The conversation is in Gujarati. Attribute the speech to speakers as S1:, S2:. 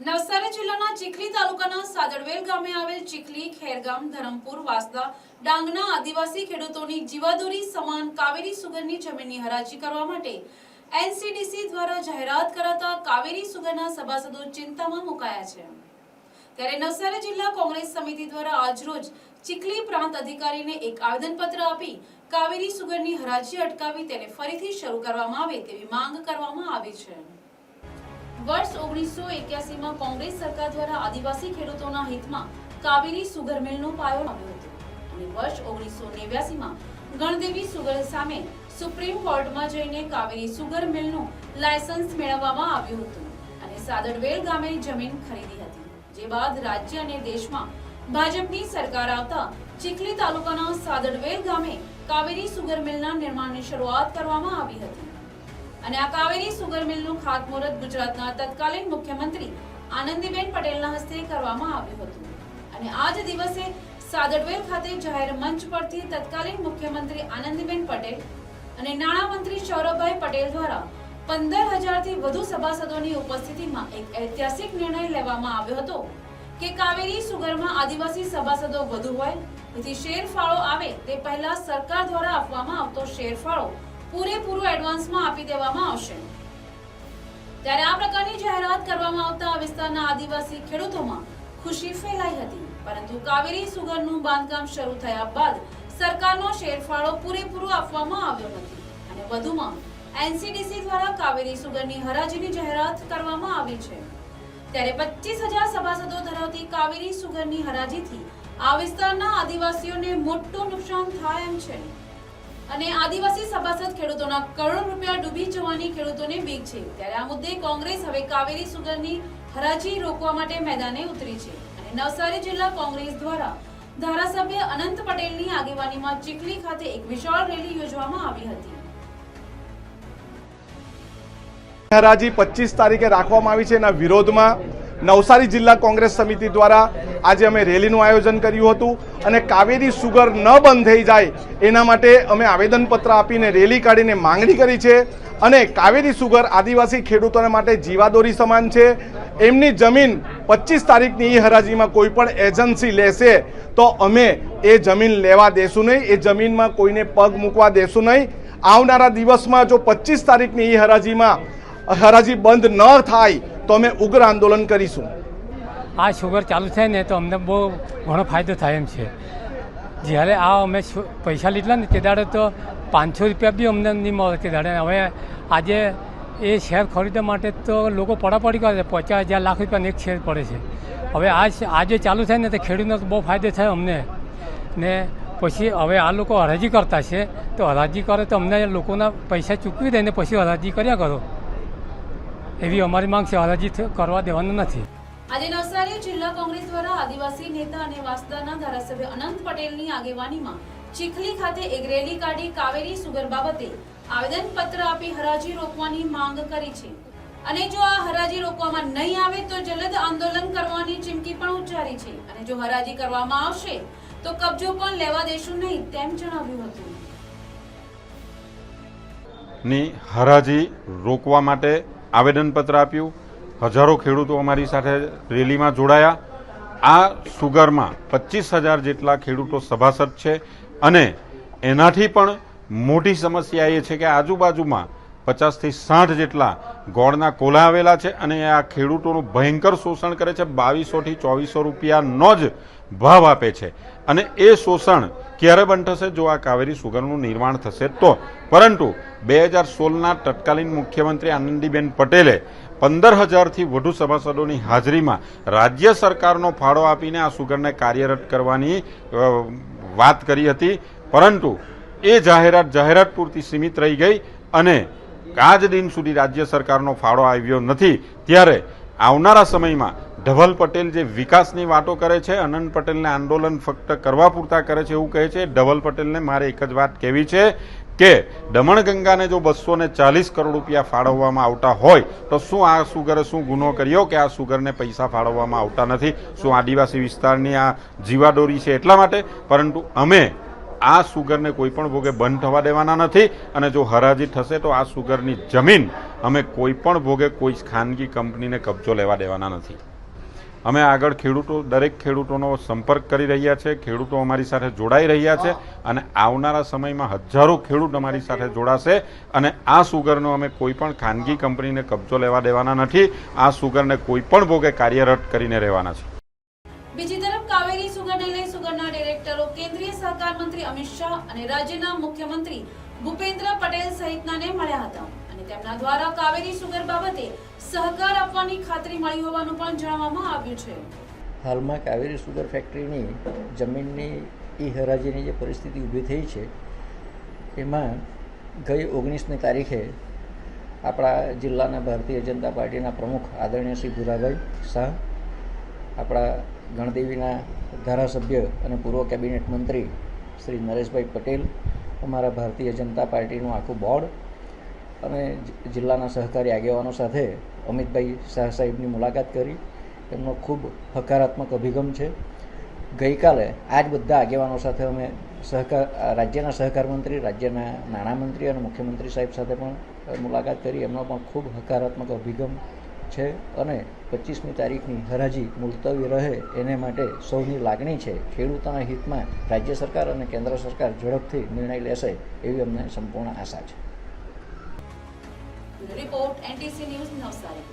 S1: નવસારી જિલ્લાના ચીખલી તાલુકાના સાદડવેલ ગામે આવેલ ચીખલી, ખેરગામ, ધરમપુર, વાસદા, ડાંગના આદિવાસી ખેડૂતોની જીવાદોરી સમાન કાવેરી સુગરની જમીનની હરાજી કરવા માટે એનસીડીસી દ્વારા જાહેરાત કરાતા કાવેરી સુગરના સભાસદો ચિંતામાં મુકાયા છે. ત્યારે નવસારી જિલ્લા કોંગ્રેસ સમિતિ દ્વારા આજરોજ ચીખલી પ્રાંત અધિકારીને એક આવેદનપત્ર આપી કાવેરી સુગરની હરાજી અટકાવી તેને ફરીથી શરૂ કરવામાં આવે તેવી માંગ કરવામાં આવી છે. વર્ષ ઓગણીસો એક્યાસીમાં કોંગ્રેસ સરકાર દ્વારા આદિવાસી ખેડૂતોના હિતમાં કાવેરી સુગર મિલનો પાયો આવ્યો હતો. અને વર્ષ ઓગણીસો નેવ્યાસીમાં ગણદેવી સુગર સામે સુપ્રીમ કોર્ટમાં જઈને કાવેરી સુગર મિલનું લાયસન્સ મેળવવામાં આવ્યું હતું. અને સાદડવેલ ગામે જમીન ખરીદી હતી. જે બાદ રાજ્ય અને દેશમાં ભાજપની સરકાર આવતા ચીખલી તાલુકાના સાદડવેલ ગામે કાવેરી સુગર મિલના નિર્માણની શરૂઆત કરવામાં આવી હતી. અને આ કાવેરી સુગર મિલનું ખાતમુહૂર્ત ગુજરાતના તત્કાલીન મુખ્યમંત્રી આનંદીબેન પટેલના હસ્તે કરવામાં આવ્યું હતું. અને આ જ દિવસે સાદડવેલ ખાતે જાહેર મંચ પરથી તત્કાલીન મુખ્યમંત્રી આનંદીબેન પટેલ અને નાણામંત્રી સૌરભભાઈ પટેલ દ્વારા પંદર હજારથી વધુ સભાસદોની ઉપસ્થિતિમાં એક ઐતિહાસિક નિર્ણય લેવામાં આવ્યો હતો કે કાવેરી સુગરમાં આદિવાસી સભાસદો વધુ હોય તેથી શેરફાળો આવે તે પહેલા સરકાર દ્વારા આપવામાં આવતો શેર ફાળો પૂરેપૂરું એડવાન્સમાં આપી દેવામાં આવશે. ત્યારે આ પ્રકારની જાહેરાત કરવામાં આવતા વિસ્તારના આદિવાસી ખેડૂતોમાં ખુશી ફેલાઈ હતી. પરંતુ કાવેરી સુગરનું બાંધકામ શરૂ થયા બાદ સરકારનો શેરફાળો પૂરેપૂરો આપવામાં આવ્યો નથી અને વધુમાં એનસીડીસી દ્વારા કાવેરી સુગરની હરાજીની જાહેરાત કરવામાં આવી છે. ત્યારે પચીસ હજાર સભાસદો ધરાવતી કાવેરી સુગરની હરાજીથી આ વિસ્તારના આદિવાસીઓને મોટું નુકસાન થાય એમ છે. અને આદિવાસી સભાસદ ખેડૂતોના કરોડો રૂપિયા ડૂબી જવાની ખેડૂતોને બીક છે. ત્યારે આ મુદ્દે કોંગ્રેસ હવે કાવેરી સુગરની હરાજી રોકવા માટે મેદાને ઉતરી છે. અને નવસારી જિલ્લા કોંગ્રેસ દ્વારા ધારાસભ્ય અનંત પટેલની આગેવાનીમાં ચીખલી ખાતે એક વિશાળ રેલી યોજવામાં આવી હતી.
S2: હરાજી પચીસ તારીખે રાખવામાં આવી છે. એના વિરોધમાં નવસારી જિલ્લા કોંગ્રેસ સમિતિ દ્વારા આજે અમે રેલીનું આયોજન કર્યું હતું અને કાવેરી સુગર ન બંધ થઈ જાય એના માટે અમે આવેદનપત્ર આપીને રેલી કાઢીને માંગણી કરી છે અને કાવેરી સુગર આદિવાસી ખેડૂતોને માટે જીવાદોરી સમાન છે. એમની જમીન પચીસ તારીખની એ હરાજીમાં કોઈ પણ એજન્સી લેશે તો અમે એ જમીન લેવા દેશું નહીં. એ જમીનમાં કોઈને પગ મૂકવા દેશું નહીં. આવનારા દિવસમાં જો પચીસ તારીખની એ હરાજીમાં હરાજી બંધ ન થાય તો અમે ઉગ્ર આંદોલન કરીશું.
S3: આ શુગર ચાલુ થાય ને તો અમને બહુ ઘણો ફાયદો થાય એમ છે. જ્યારે આ અમે પૈસા લીધા ને તે દાડે તો પાંચસો રૂપિયા બી અમને નહીં મળે તે દાડે. હવે આજે એ શેર ખરીદવા માટે તો લોકો પડાપડી કરે છે. પચાસ હજાર લાખ રૂપિયાનો એક શેર પડે છે. હવે આ આજે ચાલુ થાય ને તો ખેડૂતનો બહુ ફાયદો થાય અમને. ને પછી હવે આ લોકો હરાજી કરતા છે. તો હરાજી કરે તો અમને લોકોના પૈસા ચૂકવી દે ને પછી હરાજી કર્યા કરો. એવી અમારી માંગ છે હરાજી કરવા દેવાનું નથી.
S1: આજે નવસારી જિલ્લા કોંગ્રેસ દ્વારા આદિવાસી નેતા અને વાસદાના ધારાસભ્ય અનંત પટેલની આગેવાનીમાં ચીખલી ખાતે એક રેલી કાઢી કાવેરી સુગર બાબતે આવેદનપત્ર આપી હરાજી રોકવાની માંગ કરી છે. અને જો આ હરાજી રોકવામાં નહીં આવે તો જલદ આંદોલન કરવાની ચીમકી પણ ઉચ્ચારી છે. અને જો હરાજી કરવામાં આવશે તો કબજો પણ લેવા દેશું નહીં તેમ જણાવ્યું હતું.
S4: ની હરાજી રોકવા માટે આવેદનપત્ર આપ્યું. હજારો ખેડૂતો અમારી સાથે રેલીમાં જોડાયા. આ સુગરમાં પચીસ હજાર જેટલા ખેડૂતો સભાસદ છે અને એનાથી પણ મોટી સમસ્યા એ છે કે આજુબાજુમાં પચાસથી સાઠ જેટલા ગોળના કોલા આવેલા છે અને આ ખેડૂતોનું ભયંકર શોષણ કરે છે. બાવીસોથી ચોવીસો રૂપિયાનો જ ભાવ આપે છે. અને એ શોષણ ક્યારે બંધ થશે? જો આ કાવેરી સુગરનું નિર્માણ થશે તો. પરંતુ બે હજાર સોળના તત્કાલીન મુખ્યમંત્રી આનંદીબેન પટેલે પંદર હજારથી વધુ સભાસદોની હાજરીમાં રાજ્ય સરકારનો ફાળો આપીને આ સુગરને કાર્યરત કરવાની વાત કરી હતી. પરંતુ એ જાહેરાત જાહેરાત પૂરતી સીમિત રહી ગઈ અને આજ દિન સુધી રાજ્ય સરકારનો ફાળો આવ્યો નથી. ત્યારે આવનારા સમયમાં ધવલ પટેલ જે વિકાસની વાતો કરે છે, અનંત પટેલને આંદોલન ફક્ત કરવા પૂરતા કરે છે એવું કહે છે. ધવલ પટેલને મારે એક જ વાત કહેવી છે કે દમણગંગાને જો બસો ને ચાલીસ કરોડ રૂપિયા ફાળવવામાં આવતા હોય, તો શું આ સુગરે શું ગુનો કર્યો કે આ સુગરને પૈસા ફાળવવામાં આવતા નથી? શું આદિવાસી વિસ્તારની આ જીવાદોરી છે એટલા માટે? પરંતુ અમે આ સુગરને કોઈ પણ ભોગે બંધ થવા દેવાના નથી અને જો હરાજી થશે તો આ સુગરની જમીન અમે કોઈ પણ ભોગે કોઈ ખાનગી કંપનીને કબજો લેવા દેવાના નથી. અમે આગળ ખેડૂતો, દરેક ખેડૂતોનો સંપર્ક કરી રહ્યા છે, ખેડૂતો અમારી સાથે જોડાઈ રહ્યા છે અને આવનારા સમયમાં હજારો ખેડૂત અમારી સાથે જોડાશે અને આ સુગરનો અમે કોઈ પણ ખાનગી કંપનીને કબજો લેવા દેવાના નથી. આ સુગરને કોઈ પણ ભોગે કાર્યરત કરીને રહેવાના છે.
S1: બીજી તરફ કાવેરી સુગરને લઈ સુગરના ડિરેક્ટરો, કેન્દ્રીય સહકાર મંત્રી અમિત શાહ અને રાજ્યના મુખ્યમંત્રી ભૂપેન્દ્ર પટેલ સહિતનાને મળ્યા હતા. અને તેમના દ્વારા કાવેરી સુગર બાબતે સહકાર આપવાની ખાતરી મળી હોવાનું પણ જણાવવામાં આવ્યું છે.
S5: હાલમાં કાવેરી સુગર ફેક્ટરીની જમીનની ઈ હરાજીની જે પરિસ્થિતિ ઊભી થઈ છે, એમાં ગઈ ઓગણીસમી તારીખે આપણા જિલ્લાના ભારતીય જનતા પાર્ટીના પ્રમુખ આદરણીય શ્રી ભુરાભાઈ શાહ, આપણા ગણદેવીના ધારાસભ્ય અને પૂર્વ કેબિનેટ મંત્રી શ્રી નરેશભાઈ પટેલ, અમારા ભારતીય જનતા પાર્ટીનું આખું બોર્ડ અને જિલ્લાના સહકારી આગેવાનો સાથે અમિતભાઈ શાહ સાહેબની મુલાકાત કરી. એમનો ખૂબ હકારાત્મક અભિગમ છે. ગઈકાલે આ જ બધા આગેવાનો સાથે અમે સહકાર, રાજ્યના સહકાર મંત્રી, રાજ્યના નાણામંત્રી અને મુખ્યમંત્રી સાહેબ સાથે પણ મુલાકાત કરી. એમનો પણ ખૂબ હકારાત્મક અભિગમ છે અને પચીસમી તારીખની હરાજી મુલતવી રહે એને માટે સૌની લાગણી છે. ખેડૂતોના હિતમાં રાજ્ય સરકાર અને કેન્દ્ર સરકાર ઝડપથી નિર્ણય લેશે એવી અમને સંપૂર્ણ આશા છે.
S1: Report NTC news Navsari